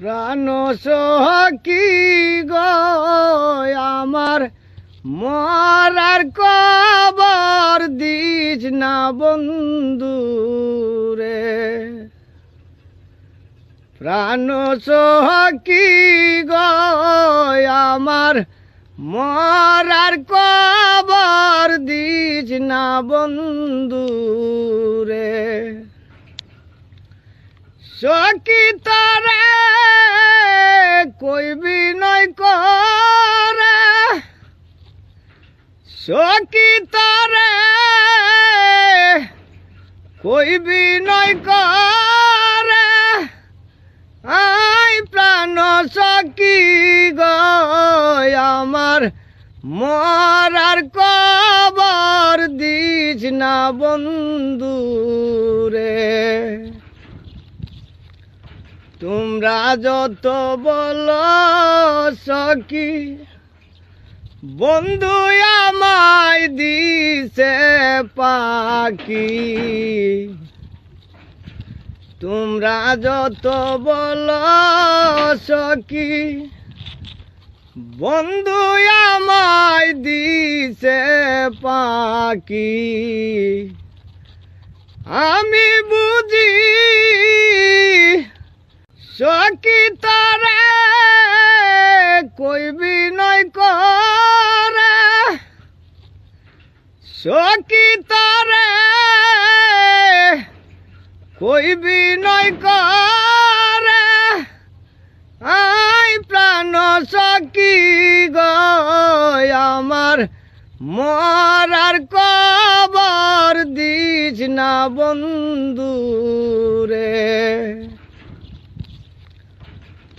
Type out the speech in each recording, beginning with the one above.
প্রাণ সহকি গো, আমার মরার কবর দিস না বন্ধু রে। প্রাণ সহকি গো, আমার মরার কবর দিস না বন্ধু রে। সখী তারে কই বিনয় করে। সখী তারে কই বিনয় করে। আই প্রাণ সখী গয় আমার মরার কবর দিস না বন্ধু রে তোমরা যত বল সখী, বন্ধু আমায় দিছে পাখি। তোমরা যত বল সখী, বন্ধু আমায় দিছে পাখি। আমি সখী তারে কই বিনয় করে। সখী তারে কই বিনয় করে। আই প্রাণ সখী গয় আমার মরার কবর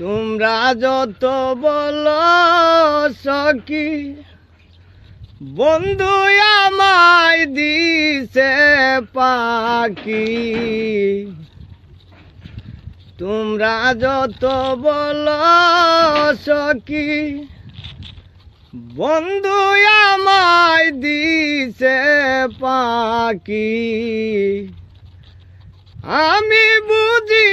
তোমরা যত বল সখী, বন্ধু আমায় দিছে পাখি। তোমরা যত বল সখী, বন্ধু আমায় দিছে পাখি। আমি বুঝি